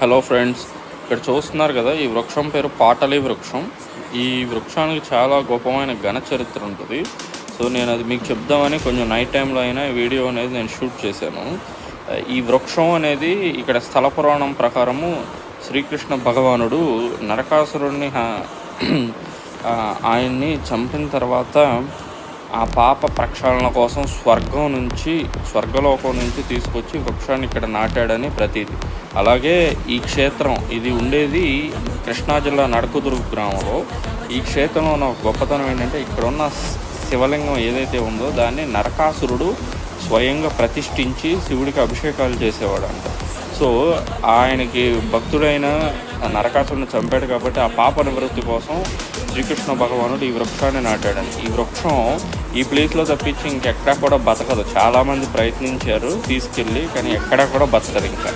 Hello friends ఇక్కడ చూస్తున్నారు కదా ఈ వృక్షం పేరు పాటలి వృక్షం. ఈ వృక్షానికి చాలా గొప్పమైన ఘన చరిత్ర ఉంటుంది. సో నేను అది మీకు చెప్దామని కొంచెం నైట్ టైంలో అయినా వీడియో అనేది నేను షూట్ చేశాను. ఈ వృక్షం అనేది ఇక్కడ స్థల పురాణం ప్రకారము శ్రీకృష్ణ భగవానుడు నరకాసురుడిని ఆయన్ని చంపిన తర్వాత ఆ పాప ప్రక్షాళన కోసం స్వర్గం నుంచి స్వర్గలోకం నుంచి తీసుకొచ్చి వృక్షాన్ని ఇక్కడ నాటాడని ప్రతీది అలాగే ఈ క్షేత్రం ఇది ఉండేది కృష్ణా జిల్లా నడకుదురు గ్రామంలో. ఈ క్షేత్రంలో ఉన్న గొప్పతనం ఏంటంటే ఇక్కడ ఉన్న శివలింగం ఏదైతే ఉందో దాన్ని నరకాసురుడు స్వయంగా ప్రతిష్ఠించి శివుడికి అభిషేకాలు చేసేవాడంట. సో ఆయనకి భక్తుడైన నరకాసురుని చంపాడు కాబట్టి ఆ పాప నివృత్తి కోసం శ్రీకృష్ణ భగవానుడు ఈ వృక్షాన్ని నాటాడని. ఈ వృక్షం ఈ ప్లేస్లో తప్పించి ఇంకెక్కడా కూడా బతకదు. చాలామంది ప్రయత్నించారు తీసుకెళ్ళి కానీ ఎక్కడా కూడా బతకదు ఇంకా.